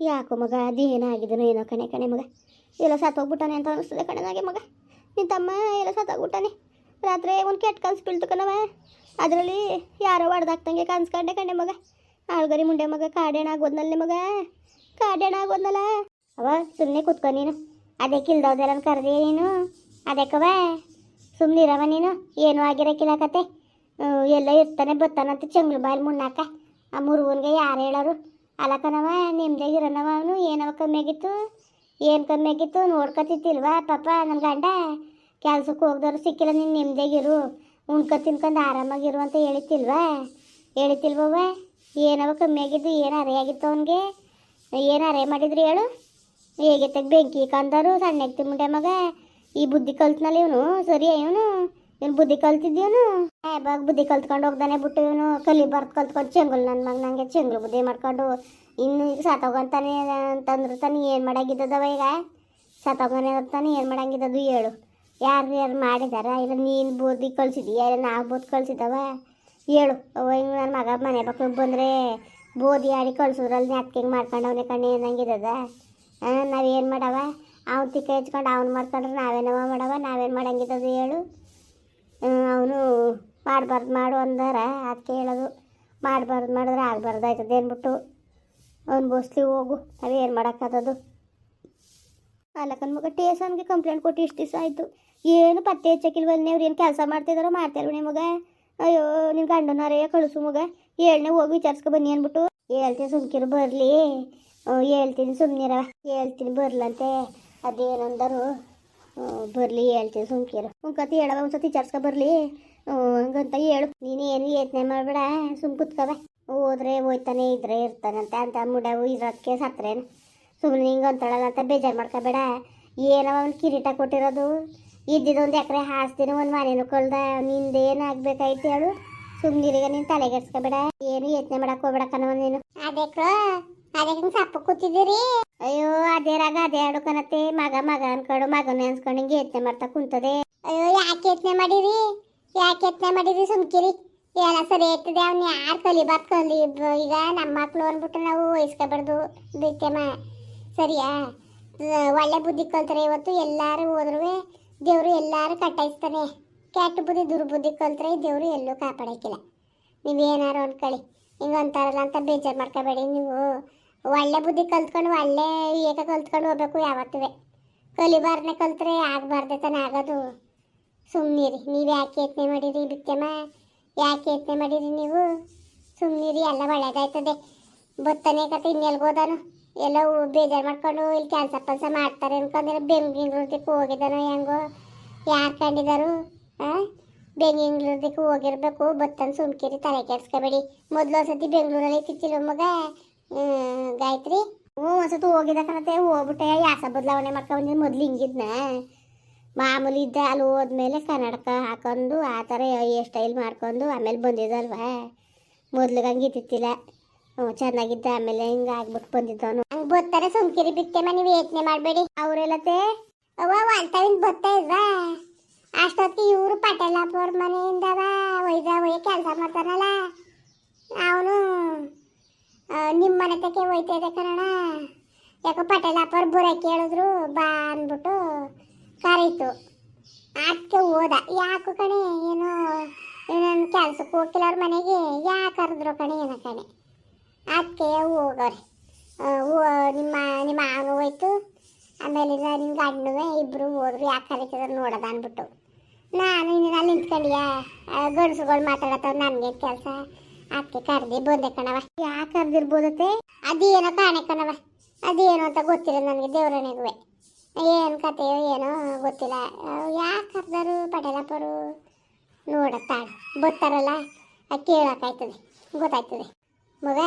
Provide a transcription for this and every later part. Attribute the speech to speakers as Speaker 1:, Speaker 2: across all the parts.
Speaker 1: ಯಾಕೋ ಮಗ, ಅದೇನಾಗಿದನೋ ಏನೋ ಕಣೆ ಕಣೆ ಮಗ. ಎಲ್ಲ ಸತ್ತೋಗ್ಬಿಟ್ಟಾನೆ ಅಂತ ಅನಿಸ್ತದೆ ಕಣನಾಗೆ ಮಗ. ನಿನ್ನ ತಮ್ಮ ಎಲ್ಲ ಸತ್ತೋಗ್ಬಿಟ್ಟಾನೆ. ರಾತ್ರಿ ಒಂದು ಕೆಟ್ಟ ಕನ್ಸು ಬೀಳ್ತು ಅದರಲ್ಲಿ ಯಾರೋ ಹೊಡೆದಾಕ್ತಂಗೆ ಕನ್ಸ್ಕೊಂಡೆ ಕಣೆ ಮಗ. ಆಳ್ಗರಿ ಮುಂಡೆ ಮಗ ಕಾಡೇಣ ಆಗೋದ್ನಲ್ಲಿ ಮಗ ಕಾಡೇಣ ಆಗೋದ್ನಲ್ಲ. ಅವ ಸುಮ್ಮನೆ ಕುತ್ಕೊ ನೀನು. ಅದೇ ಕಿಲ್ದವ್ದೆಲ್ಲ ಕರೆದೆ ನೀನು. ಅದಕ್ಕವ ಸುಮ್ಮನಿರವ ನೀನು. ಏನೂ ಆಗಿರಕ್ಕಿಲ್ಲ ಕತೆ ಎಲ್ಲ ಇರ್ತಾನೆ ಬರ್ತಾನಂತ ಚೆಂಗ್ಳು ಬಾಯಲ್ಲಿ ಮುಣ್ಣಾಕ. ಆ ಮುರುಗನ್ಗೆ ಯಾರು ಹೇಳೋರು? ಅಲಕನವ ನಿಮ್ದೇ ಇರೋನವ ಅವನು ಏನವ ಕಮ್ಮಿ ಆಗಿತ್ತು? ಏನು ಕಮ್ಮಿ ಆಗಿತ್ತು? ನೋಡ್ಕೊತಿತ್ತಿಲ್ವಾ ಪಾಪ ನನ್ನ ಗಂಡ? ಕೆಲ್ಸಕ್ಕೆ ಹೋಗ್ದವ್ರು ಸಿಕ್ಕಿಲ್ಲ ನೀನು ನಿಮ್ದೇಗಿರು ಉಣ್ಕೊ ತಿನ್ಕೊಂಡು ಆರಾಮಾಗಿರು ಅಂತ ಹೇಳಿತಿಲ್ವಾ ಹೇಳಿತಿಲ್ವವ್ವ ಏನವ ಕಮ್ಮಿ ಆಗಿದ್ದು? ಏನು ಅರೆಯಾಗಿತ್ತು ಅವನಿಗೆ? ಏನು ಅರೆ ಮಾಡಿದ್ರಿ ಹೇಳು? ಹೇಗೆ ಬೆಂಕಿ ಕಂದರು ಸಣ್ಣಗೆ ಮುಂಡೆ ಮಗ, ಈ ಬುದ್ಧಿ ಕಲ್ತ್ನಲ್ಲಿ ಇವನು, ಸರಿ ಇವನು? ಇವನು ಬುದ್ಧಿ ಕಲ್ತಿದ್ಯವನು ಬಾಗ ಬುದ್ಧಿ ಕಲ್ತ್ಕೊಂಡು ಹೋಗ್ದಾನೆ ಬಿಟ್ಟು ಇವನು ಕಲಿಬಾರ್ದು ಕಲ್ತ್ಕೊಂಡು ಚೆಂಗುಲ್ ನನ್ನ ಮಗ ನಂಗೆ ಚೆಂಗಲ್ ಬುದ್ಧಿ ಮಾಡ್ಕೊಂಡು ಇನ್ನು ಈಗ ಸತ್ತೋಗಂತಾನೆ ಅಂತಂದ್ರೆ ತಾನೆ ಏನು ಮಾಡಾಗಿದ್ದದವ ಈಗ? ಸತ್ತೋಗನೆ ಅಂತಾನೆ ಏನು ಮಾಡಂಗಿದ್ದದು ಹೇಳು. ಯಾರು ಯಾರು ಮಾಡಿದಾರ? ಇಲ್ಲ ನೀನು ಬುದ್ಧಿ ಕಳ್ಸಿದೀಯ ಇಲ್ಲ ನಾವು ಬುದ್ಧಿ ಕಳ್ಸಿದವ ಹೇಳು. ಅವ ಹಿಂಗೆ ನನ್ನ ಮಗ ಮನೆ ಮಕ್ಳಿಗೆ ಬಂದರೆ ಬೋದಿ ಆಡಿ ಕಳ್ಸಿದ್ರಲ್ಲಿ ಮಾಡ್ಕೊಂಡು ಅವನೇ ಕಣ್ಣು ಏನಂಗಿದ್ದದ ನಾವೇನು ಮಾಡವ? ಅವ್ನು ತಿಕ್ಕ ಹೆಚ್ಕೊಂಡು ಅವ್ನು ಮಾಡ್ಕೊಂಡ್ರೆ ನಾವೇನವ ಮಾಡವ? ನಾವೇನು ಮಾಡಂಗಿದ್ದದು ಹೇಳು. ಅವನು ಮಾಡಬಾರ್ದು ಮಾಡು ಅಂದಾರ ಅದಕ್ಕೆ ಹೇಳೋದು, ಮಾಡಬಾರ್ದು ಮಾಡಿದ್ರೆ ಆಗಬಾರ್ದು ಆಯ್ತದೆ ಅಂದ್ಬಿಟ್ಟು ಅವ್ನು ಬೋಸ್ಲಿ ಹೋಗು, ನಾವೇನು ಮಾಡೋಕ್ಕಾಗದು ಅಲ್ಲಕ್ಕನ ಮಗ ಟೇಸನ್ಗೆ ಕಂಪ್ಲೇಂಟ್ ಕೊಟ್ಟು ಇಷ್ಟು ದಿವಸ ಆಯಿತು. ಏನು ಪತ್ತೆ ಹಚ್ಚಕ್ಕಿಲ್ವಲ್ಲ ಅವ್ರು ಏನು ಕೆಲಸ ಮಾಡ್ತಿದಾರೋ ನಿಮ್ಮ ಮಗ? ಅಯ್ಯೋ ನಿಮ್ಮ ಗಂಡನರೇ ಕಳಿಸು ಮಗ. ಏಳನೇ ಹೋಗಿ ವಿಚಾರಿಸ್ಕೊ ಬನ್ನಿ ಅಂದ್ಬಿಟ್ಟು. ಹೇಳ್ತೀನಿ ಸುಮ್ಕಿರು, ಬರಲಿ. ಹೇಳ್ತೀನಿ ಸುಮ್ಮನಿರ ಹೇಳ್ತೀನಿ ಬರ್ಲಂತೆ. ಅದೇನಂದರು? ಬರಲಿ ಹೇಳ್ತೀನಿ ಸುಮ್ಕಿರು ಸುಮ್ಕತಿ ಹೇಳವ ಒಂದ್ಸತಿ ಚರ್ಸ್ಕ ಬರಲಿ. ಹಂಗಂತ ಹೇಳು. ನೀನು ಏನು ಯೋಚನೆ ಮಾಡಬೇಡ ಸುಮ್ ಕುತ್ಕವ ಹೋದ್ರೆ ಹೋಯ್ತಾನೆ, ಇದ್ರೆ ಇರ್ತಾನಂತ ಅಂತ ಮುಡವು ಇರೋದಕ್ಕೆ ಸತ್ರೇನು ಸುಮ್ಮನೆ ಹಿಂಗೆ ಅಂತಳಲ್ಲ ಅಂತ ಬೇಜಾರು ಮಾಡ್ಕೋಬೇಡ. ಏನವ ಅವ್ನು ಕಿರೀಟ ಕೊಟ್ಟಿರೋದು? ಇದ್ದಿದ್ದೊಂದು ಎಕರೆ ಹಾಸ್ತೀನಿ ಒಂದು ಮನೇನು ಕಳ್ದ ನಿಂದೇನು ಆಗ್ಬೇಕಾಯ್ತು ಹೇಳು. ಸುಮ್ಮನೀರಿಗ ನೀನು ತಲೆಗೆಡ್ಸ್ಕೋಬೇಡ. ಏನು ಯೋಚನೆ ಮಾಡಕ್ಕೆ ಹೋಗ್ಬೇಡ ಕಣವ ನೀನು. ಅದಕ್ಕೆ ಅದಕ್ಕೆ ಸಪ್ಪ ಕೂತಿದ್ದೀರಿ. ಅಯ್ಯೋ, ಅದೇ ರಾಗ, ಅದೇ ಹಾಡುಕನತ್ತೆ ಮಗ ಮಗ ಅನ್ಕೊಂಡು, ಮಗನ ಅನ್ಸ್ಕೊಂಡು ಹಿಂಗೆ ಯತ್ನೆ ಮಾಡ್ತಾ ಕುಂತದೆ. ಅಯ್ಯೋ, ಯಾಕೆ ಯತ್ನೆ ಮಾಡಿರಿ? ಯಾಕೆ ಯೋಚನೆ ಮಾಡಿರಿ ಸುಮ್ಕಿರಿ? ಎಲ್ಲ ಸರಿ ಇರ್ತದೆ, ಅವ್ನು ಯಾರು ಕಲಿಬಾರ್ದು ಕಲಿ ಈಗ ನಮ್ಮ ಮಕ್ಳು ಅಂದ್ಬಿಟ್ಟು ನಾವು ವಹಿಸ್ಕೋಬಾರ್ದು. ಬಿಟ್ಟೆಮ್ಮ ಸರಿಯಾ? ಒಳ್ಳೆ ಬುದ್ಧಿ ಕಲ್ತಾರೆ ಇವತ್ತು ಎಲ್ಲರೂ ಹೋದ್ರೂ ದೇವರು ಎಲ್ಲಾರು ಕಟ್ಟಾಯಿಸ್ತಾನೆ. ಕೆಟ್ಟ ಬುದ್ಧಿ, ದುರ್ಬುದ್ಧಿ ಕಲ್ತರೆ ದೇವರು ಎಲ್ಲೂ ಕಾಪಾಡಕ್ಕಿಲ್ಲ. ನೀವೇನಾರು ಅನ್ಕೊಳ್ಳಿ. ಹಿಂಗೆ ಅಂತಾರಲ್ಲ ಅಂತ ಬೇಜಾರು ಮಾಡ್ಕೋಬೇಡಿ ನೀವು. ಒಳ್ಳೆ ಬುದ್ಧಿ ಕಲ್ತ್ಕೊಂಡು, ಒಳ್ಳೆ ಏಕ ಕಲ್ತ್ಕೊಂಡು ಹೋಗ್ಬೇಕು ಯಾವತ್ತೂ ಕಲಿಬಾರ್ನೆ ಕಲ್ತ್ರೆ ಆಗಬಾರ್ದೆ ತಾನೆ ಆಗೋದು. ಸುಮ್ಮನಿರಿ ನೀವು ಯಾಕೆ ಯತ್ನೆ ಮಾಡಿರಿ ಬಿತ್ತಮ್ಮ ಯಾಕೆ ಯತ್ನೆ ಮಾಡಿರಿ ನೀವು? ಸುಮ್ಮನಿರಿ ಎಲ್ಲ ಒಳ್ಳೇದಾಯ್ತದೆ. ಬತ್ತನೆ ಕತೆ ಇನ್ನೆಲ್ಗೋದಾನು ಎಲ್ಲ ಬೇಜಾರು ಮಾಡ್ಕೊಂಡು ಇಲ್ಲಿ ಕೆಲಸ ಪಲ್ಸ ಮಾಡ್ತಾರೆ ಅನ್ಕೊಂಡ್ರೆ ಬೆಂಗಳೂರ್ದಕ್ಕೆ ಹೋಗಿದ್ದಾನೋ ಹೆಂಗೋ? ಯಾರು ಕಂಡಿದ್ದಾರು ಹಾಂ ಬೆಂಗಳೂರದಕ್ಕೆ ಹೋಗಿರ್ಬೇಕು, ಬತ್ತನ ಸುಮ್ಕಿರಿ, ತಲೆ ಕೆಡ್ಸ್ಕೊಬೇಡಿ. ಮೊದಲು ಒಂದ್ಸತಿ ಬೆಂಗಳೂರಲ್ಲಿ ಇತ್ತಿತ್ತಿಲ್ಲ ಮಗ? ಗಾಯತ್ರಿ? ಹ್ಞೂ ಒಂದ್ಸತಿ ಹೋಗಿದ್ದ ಕಣತೆ, ಹೋಗ್ಬಿಟ್ಟೆ. ಯಾಸ ಬದಲಾವಣೆ ಮಾಡ್ಕೊಂಡು ಮೊದ್ಲು ಹಿಂಗಿದ್ನ. ಮಾಮೂಲಿ ಇದ್ದ ಅಲ್ಲಿ ಹೋದ್ಮೇಲೆ ಕನ್ನಡಕ ಹಾಕೊಂಡು ಆ ಥರ ಹೇರ್ ಸ್ಟೈಲ್ ಮಾಡ್ಕೊಂಡು ಆಮೇಲೆ ಬಂದಿದ್ದಲ್ವಾ. ಮೊದ್ಲಿಗೆ ಹಂಗೆ ಇದ್ದಿತ್ತಿಲ್ಲ ಹ್ಞೂ ಚೆನ್ನಾಗಿದ್ದ, ಆಮೇಲೆ ಹಿಂಗೆ ಆಗ್ಬಿಟ್ಟು ಬಂದಿದ್ದವನು. ಹಂಗೆ ಬರ್ತಾರೆ ಸುಮ್ಕಿರಿ ಬಿತ್ತೆಮ್ಮ ನೀವು ಯೋಚನೆ ಮಾಡಬೇಡಿ. ಅವರೆಲ್ಲತೆ, ಅವ್ವ, ವಾಲ್ತಾವಿಂದ ಬರ್ತಾ ಇಲ್ವಾ? ಅಷ್ಟೊತ್ತಿಗೆ ಇವರು ಪಟೇಲಪ್ಪವ್ರ ಮನೆಯಿಂದವ ಒಯ್ದ ಒಯ್ಯ ಕೆಲಸ ಮಾಡ್ತಾರಲ್ಲ. ಅವನು ನಿಮ್ಮ ಮನೆ ತಕ್ಕೆ ಹೋಯ್ತಾ ಇದೆ ಯಾಕೋ ಪಟೇಲಪ್ಪವ್ರು ಬುರ ಕೇಳಿದ್ರು, ಬಾ ಅಂದ್ಬಿಟ್ಟು ಕರೀತು. ಅದಕ್ಕೆ ಹೋದ. ಯಾಕು ಕಣೆ, ಏನೋ ಏನೇನು ಕೆಲ್ಸಕ್ಕೆ ಹೋಗಿಲ್ಲ ಅವ್ರ ಮನೆಗೆ. ಯಾಕೆ ಕರೆದ್ರು ಕಣೆ, ಏನೋ ಕಣೆ. ಅದಕ್ಕೆ ಹೋಗೋರೆ ನಿಮ್ಮ ನಿಮ್ಮ ಆಗ ಹೋಯ್ತು. ಆಮೇಲೆ ನಿಮ್ಮ ಗಂಡನೂ ಇಬ್ಬರು ಹೋದ್ರು. ಯಾಕೆ ಕರೀತಿದ್ರು ನೋಡೋದ ಅಂದ್ಬಿಟ್ಟು. ನಾನು ಇನ್ನು ಅಲ್ಲಿ ನಿಂತ್ಕೊಂಡಿಯಾ ಗಂಡಸುಗಳು ಮಾತಾಡತ್ತವ್ರು ನನಗೆ ಕೆಲಸ? ಅದಕ್ಕೆ ಕರ್ದಿ ಬಂದೆ ಕಣವ ಯಾಕೆ ಕರ್ದಿರ್ಬೋದತ್ತೆ? ಅದೇನೋ ಕಾಣೆ ಕಣವ ಅದೇನು ಅಂತ ಗೊತ್ತಿಲ್ಲ ನನಗೆ ದೇವರನೆಗುವೆ ಏನು ಕತೆಯೋ ಏನೋ ಗೊತ್ತಿಲ್ಲ. ಯಾಕೆ ಕರ್ದರು ಪಟೇಲಪ್ಪರು? ನೋಡತ್ತಾಳ ಬರ್ತಾರಲ್ಲ ಕೇಳೋಕ್ಕಾಯ್ತದೆ. ಗೊತ್ತಾಯ್ತದೆ. ಮಗ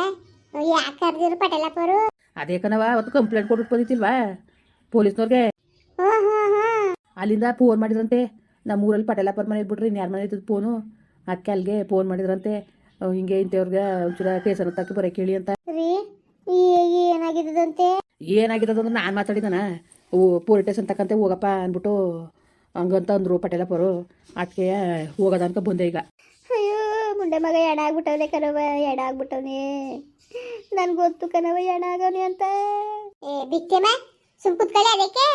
Speaker 1: ಯಾಕೆ ಕರ್ದಿರು ಪಟೇಲಪ್ಪರು?
Speaker 2: ಅದೇ ಕಣವ ಅವತ್ತು ಕಂಪ್ಲೇಂಟ್ ಕೊಟ್ಬಿಟ್ಟು ಬಂದಿತ್ತಿಲ್ವಾ ಪೊಲೀಸ್ನವ್ರಿಗೆ? ಅಲ್ಲಿಂದ ಫೋನ್ ಮಾಡಿದ್ರಂತೆ. ನಮ್ಮೂರಲ್ಲಿ ಪಟೇಲಪ್ಪರ ಮನೆ ಬಿಟ್ರಿ ಇನ್ಯಾರ ಮನೆ ಇದ್ದದ್ದು ಫೋನು ಅದಕ್ಕೆ ಅಲ್ಲಿಗೆ ಫೋನ್ ಮಾಡಿದ್ರಂತೆ. ಹಿಂಗೆ ಇಂಥವ್ರಿಗೆ ಒಂಚೂರ ಕೇಸನ್ನು ತಕ್ಕಿ ಬರೋ ಕೇಳಿ ಅಂತ.
Speaker 1: ರೀ ಏನಾಗಿದ್ದದಂತೆ?
Speaker 2: ಏನಾಗಿದೆ ಅಂದ್ರೆ ನಾನು ಮಾತಾಡಿದಾನ. ಓ ಪೊಲೀಸ್ ಟೇಷನ್ ತಕ್ಕಂತೆ ಹೋಗಪ್ಪ ಅಂದ್ಬಿಟ್ಟು ಹಂಗಂತ ಅಂದರು ಪಟೇಲಪ್ಪರು ಅದಕ್ಕೆ ಹೋಗೋದ ಅಂತ ಬಂದೆ ಈಗ.
Speaker 1: ಅಯ್ಯೋ ಮುಂಡೆ ಮಗ ಎಡ ಆಗ್ಬಿಟ್ಟವನೆ ಕಣವ ಎಡ ಆಗ್ಬಿಟ್ಟವನೆ. ನನ್ಗೆ ಗೊತ್ತು ಕಣವ ಎಡ ಆಗವನೆ ಅಂತ.
Speaker 3: ಬಿಕ್ಕೆಮ ಸುಮ್ ಕುತ್ಕೊಳ್ಳಿ ಅದಕ್ಕೆ.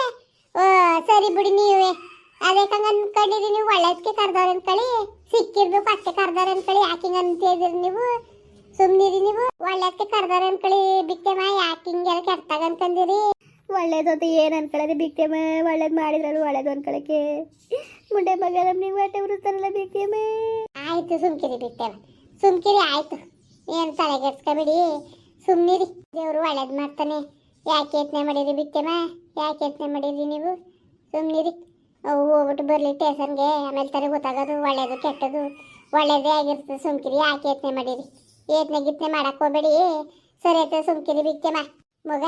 Speaker 3: ಓ, ಸರಿ ಬಿಡಿ ನೀವೇ. ಅದಕ್ಕೆ ಅನ್ಕೊಂಡಿರಿ ನೀವು ಒಳ್ಳೆದಕ್ಕೆ ಕರ್ದವ್ರ ಅನ್ಕೊಳ್ಳಿ ಸಿಕ್ಕಿರ್ದು ಅಷ್ಟೇ ಕರ್ದವ್ರ ಅನ್ಕೊಳ್ಳಿ ಯಾಕಿಂಗ್ ಅಂತಿದ್ರಿ ನೀವು? ಸುಮ್ನಿರಿ ನೀವು ಒಳ್ಳೆದಕ್ಕೆ ಕರ್ದವ್ರ ಅನ್ಕೊಳ್ಳಿ ಬಿಕ್ಕೆಮ ಯಾಕಿಂಗೆಲ್ಲ ಕೆಟ್ಟಾಗ ಅನ್ಕೊಂಡಿರಿ ಒಳ್ಳೇದು ಅಂತ ಏನು ಅನ್ಕೊಳ್ಳೋದು ಬಿಕ್ಕೆಮ ಒಳ್ಳೇದು ಮಾಡಿದ್ರಲ್ಲ ಒಳ್ಳೇದು ಅನ್ಕೊಳಕ್ಕೆ. ಮುಂಡೆ ಮಗನ ನೀವು ಹೊಟ್ಟೆ ಉರಿಸ್ತಾರಲ್ಲ ಬಿಕ್ಕೆಮ ಆಯ್ತು ಸುಮ್ಕಿರಿ ಬಿಕ್ಕೆಮ ಸುಮ್ಕಿರಿ ಆಯ್ತು. ಏನು ತಲೆಗೆಡ್ಸ್ಕೊಬಿಡಿ. ಸುಮ್ಮನಿರಿ ದೇವರು ಒಳ್ಳೇದು ಮಾಡ್ತಾನೆ. ಯಾಕೆ ಯತ್ನೆ ಮಾಡಿರಿ ಬಿತ್ತೆಮ್ಮ ಯಾಕೆ ಯತ್ನೆ ಮಾಡಿರಿ ನೀವು? ಸುಮ್ಮನಿರಿ ಅವು ಹೋಗ್ಬಿಟ್ಟು ಬರಲಿ ಸ್ಟೇಷನ್ಗೆ. ಆಮೇಲೆ ತರ ಗೊತ್ತಾಗೋದು ಒಳ್ಳೇದು ಕೆಟ್ಟದು. ಒಳ್ಳೇದೇ ಆಗಿರ್ತದೆ ಸುಮ್ಕಿರಿ. ಯಾಕೆ ಯತ್ನೆ ಮಾಡಿರಿ? ಯತ್ನೆ ಗಿತ್ನೆ ಮಾಡಕ್ ಹೋಗ್ಬೇಡಿ. ಸರಿ ಆಯ್ತು ಸುಮ್ಕಿರಿ ಬಿತ್ತೆಮ್ಮ ಮಗ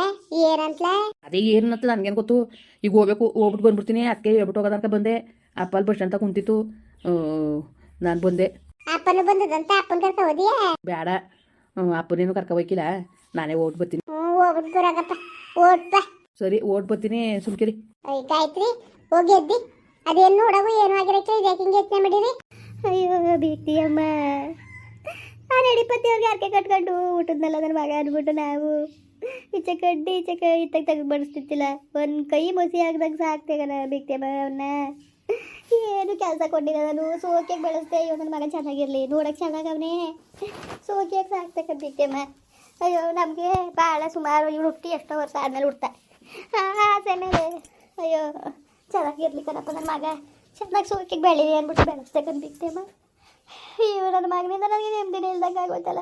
Speaker 3: ಏನಂತ
Speaker 2: ಅದೇ ಏನಂತ ನನಗೇನು ಗೊತ್ತು? ಈಗ ಹೋಗ್ಬೇಕು ಹೋಗ್ಬಿಟ್ಟು ಬಂದ್ಬಿಡ್ತೀನಿ. ಅದಕ್ಕೆ ಹೇಳ್ಬಿಟ್ಟು ಹೋಗೋದಕ್ಕೆ ಬಂದೆ. ಅಪ್ಪಲ್ಲಿ ಬಸ್ ಅಂತ ಕುಂತಿತ್ತು. ನಾನು ಬಂದೆ.
Speaker 3: ಅಪ್ಪನು ಬಂದದಂತ? ಅಪ್ಪನ ಕರ್ಕ ಹೋದಿಯಾ?
Speaker 2: ಬೇಡ. ಅಪ್ಪನೇನು ಕರ್ಕ ಹೋಗಿಲ್ಲ. ನಾನೇ ಹೋಗ್ಬಿಡ್ತೀನಿ ಬರ್ತೀನಿ.
Speaker 3: ಹ್ಞೂ ಹೋಗ್ಬಿಟ್ಟು ಬರಾಗಪ್ಪ. ಓಟ್ಪ
Speaker 2: ಸರಿ ಓಟ್ ಬರ್ತೀನಿ ಸುಮ್ಕಿರಿ
Speaker 3: ಗಾಯತ್ರಿ ಹೋಗಿ ಎದ್ದಿ. ಅದೇನು ನೋಡವು ಏನು ಆಗಿರಕ್ಕೆ ಹಿಂಗೆ ಯತ್ನೆ ಮಾಡಿರಿ? ಅಯ್ಯೋ ಬೀಗ್ತಿ ಅಮ್ಮ ಆ ನಡಿಪತಿ ಅವ್ರಿಗೆ ಅರ್ಕೆ ಕಟ್ಕೊಂಡು ಊಟದ್ನಲ್ಲ ನನ್ನ ಮಗ ಅಂದ್ಬಿಟ್ಟು ನಾವು. ಈಚೆ ಕಡ್ಡಿ ಈಚೆ ಕೈ ಇತ್ತಾಗ ತೆಗೆದು ಬಡಿಸ್ತಿತ್ತಿಲ್ಲ ಒಂದು ಕೈ ಮಸಿ ಹಾಕ್ದಾಗ ಸಾಕ್ತೇಗನ ಬಿಕ್ತಿ ಅಮ್ಮ ಅವನ್ನ ಏನು ಕೆಲಸ ಕೊಟ್ಟಿಲ್ಲ ನಾನು. ಸೋಕಿಯಾಗಿ ಬೆಳೆಸ್ದೆ. ಅಯ್ಯೋ ನನ್ನ ಮಗ ಚೆನ್ನಾಗಿರಲಿ. ನೋಡಕ್ಕೆ ಚೆನ್ನಾಗವನೇ ಸೋಕೆ ಸಾಕ್ತಕ್ಕ ಬಿಕ್ತಿ ಅಮ್ಮ ಅಯ್ಯೋ ನಮಗೆ ಭಾಳ ಸುಮಾರು ಇವ್ರು ಹುಟ್ಟಿ ಎಷ್ಟೋ ವರ್ಷ ಆದಮೇಲೆ ಹುಡ್ತಾ ಆಸೆ ಮೇಲೆ ಅಯ್ಯೋ ಚೆನ್ನಾಗಿರ್ಲಿ ಕಣಪ್ಪ ನನ್ನ ಮಗ. ಚೆನ್ನಾಗಿ ಸೋಕಿಗೆ ಬೆಳೀಲಿ ಅಂದ್ಬಿಟ್ಟು ಬೆಳೆಸ್ತಕ್ಕಂತ ಬಿತ್ತೇಮ್ಮ ಅಯ್ಯೋ, ನನ್ನ ಮಗನಿಂದ ನನಗೆ ನೆಮ್ಮದಿನೇ ಇಲ್ದಂಗೆ ಆಗೋಯ್ತಲ್ಲ.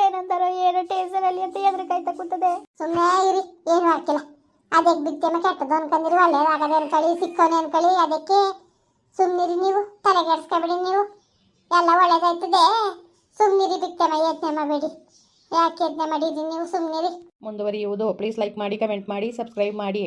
Speaker 3: ಏನಂತಾರೋ, ಏನೋ ಅಲ್ಲಿ ಅಂತ ಎದುರು ಕಾಯ್ತಾ ಕೂತದೆ. ಸುಮ್ಮನೆ ಇರಿ, ಏನು ಹಾಕಿಲ್ಲ ಅದಕ್ಕೆ ಬಿತ್ತೇಮ ಕೆಟ್ಟದ್ದು ಅನ್ಕೊಂಡಿರಿ, ಒಳ್ಳೇದಾಗದೆ ಅನ್ಕೊಳ್ಳಿ, ಸಿಕ್ಕೋನೆ ಅನ್ಕೊಳ್ಳಿ, ಅದಕ್ಕೆ ಸುಮ್ಮನಿರಿ ನೀವು, ತಲೆಗೆಡ್ಸ್ಕೊಬೇಡಿ ನೀವು. ಎಲ್ಲ ಒಳ್ಳೇದಾಯ್ತದೆ. ಸುಮ್ಮನಿರಿ ಬಿತ್ತೇಮ ಯೋಚನೆ ಮಾಡಬೇಡಿ. ಯಾಕೆ ಯತ್ನೆ ಮಾಡಿದೀನಿ ನೀವು ಸುಮ್ಮನೆ
Speaker 2: ಮುಂದುವರಿಯುವುದು. ಪ್ಲೀಸ್ ಲೈಕ್ ಮಾಡಿ ಕಮೆಂಟ್ ಮಾಡಿ ಸಬ್ಸ್ಕ್ರೈಬ್ ಮಾಡಿ.